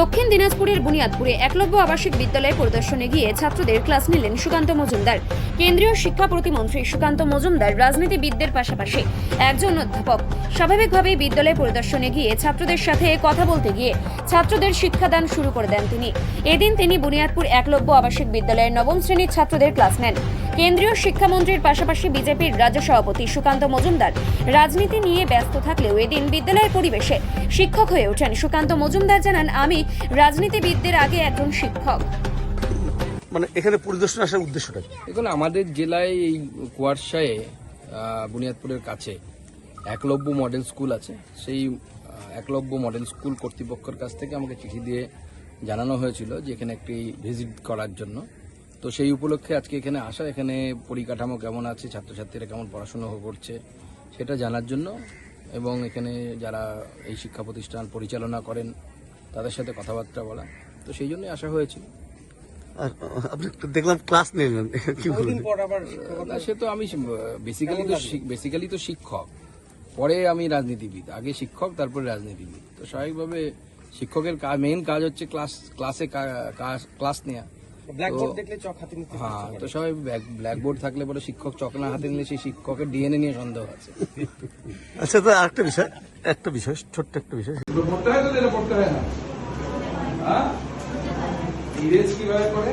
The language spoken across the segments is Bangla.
দক্ষিণ দিনাজপুরের বুনিয়াদপুরে একলব্য আবাসিক বিদ্যালয়ে পরিদর্শনে গিয়ে ছাত্রদের ক্লাস নিলেন সুকান্ত মজুমদার। কেন্দ্রীয় শিক্ষা প্রতিমন্ত্রী সুকান্ত মজুমদার রাজনীতিবিদদের পাশাপাশি একজন অধ্যাপক। স্বাভাবিকভাবেই বিদ্যালয়ে পরিদর্শনে গিয়ে ছাত্রদের সাথে কথা বলতে গিয়ে ছাত্রদের শিক্ষাদান শুরু করে দেন তিনি। এদিন তিনি বুনিয়াদপুর একলব্য আবাসিক বিদ্যালয়ের নবম শ্রেণির ছাত্রদের ক্লাস নেন। কেন্দ্রীয় শিক্ষামন্ত্রীর পাশাপাশি বিজেপির রাজ্য সভাপতি সুকান্ত মজুমদার রাজনীতি নিয়ে ব্যস্ত থাকলেও এদিন বিদ্যালয়ের পরিবেশে শিক্ষক হয়ে ওঠেন। সুকান্ত মজুমদার জানান আমি রাজনীতিবিদদের আগে একজন শিক্ষক। মানে এখানে পরিদর্শন আসার উদ্দেশ্যটা কি? দেখুন আমাদের জেলায় এই কুয়ারশায়ে বুনিয়াদপুরের কাছে একলব্য মডেল স্কুল আছে। সেই একলব্য মডেল স্কুল কর্তৃপক্ষের কাছ থেকে আমাকে চিঠি দিয়ে জানানো হয়েছিল যে এখানে একটি ভিজিট করার জন্য। তো সেই উপলক্ষে আজকে এখানে আসা এখানে পরিকাঠামো কেমন আছে ছাত্রছাত্রীরা কেমন পড়াশুনো করছে সেটা জানার জন্য এবং এখানে যারা এই শিক্ষা প্রতিষ্ঠান পরিচালনা করেন তাদের সাথে কথাবার্তা বলা। তো সেই জন্যই আসা হয়েছিল আর আপনি তো দেখলাম ক্লাস নিলেন কি বলবেন সে তো আমি বেসিক্যালি তো বেসিক্যালি তো শিক্ষক। পরে আমি রাজনীতিবিদ আগে শিক্ষক তারপরে রাজনীতিবিদ। তো স্বাভাবিকভাবে শিক্ষকের মেইন কাজ হচ্ছে ক্লাস ক্লাসে ক্লাস নেওয়া ব্ল্যাকবোর্ড দেখলে চক হাতে হ্যাঁ তো সবাই ব্ল্যাকবোর্ড থাকলে পরে শিক্ষক চক না হাতে নিলে সেই শিক্ষকের ডিএনএ নিয়ে সন্দেহ আছে। আচ্ছা তো আরেকটা বিষয় একটা বিষয় ছোট্ট একটা বিষয়। পড়তে হয় তো যেটা পড়তে হয় না? হ্যাঁ? ইরেজ কীভাবে করে?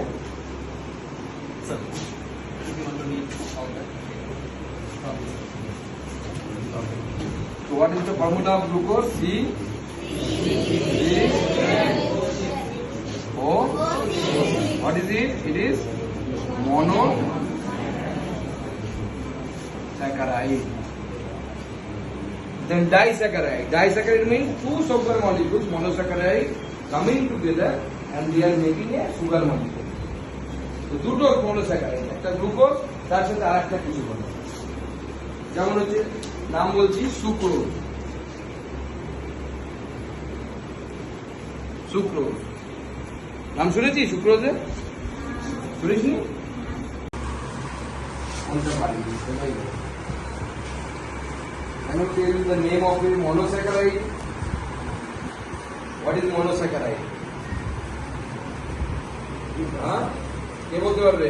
So what is the formula of glucose? C C O What is it? Is mono saccharide. Then disaccharide. Disaccharide means two sugar molecules, monosaccharide, coming together and they are making a sugar molecule. তো দুটো monosaccharide, একটা গ্লুকোজ তার সাথে আর একটা কিছু বলে যেমন হচ্ছে নাম বলছি সুক্রোজ সুক্রোজ নাম শুনেছি সুক্রোজের শুনিসনি বলতে সেটাই বলো। Can you tell the name of the monosaccharide? What is monosaccharide? হ্যাঁ কে বলতে পারবে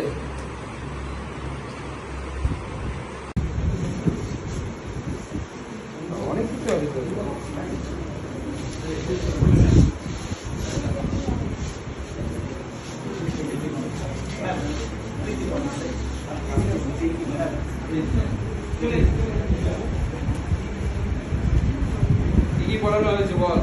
অনেক কিছু আছে তো। কি কি পড়ানো হয়েছে বল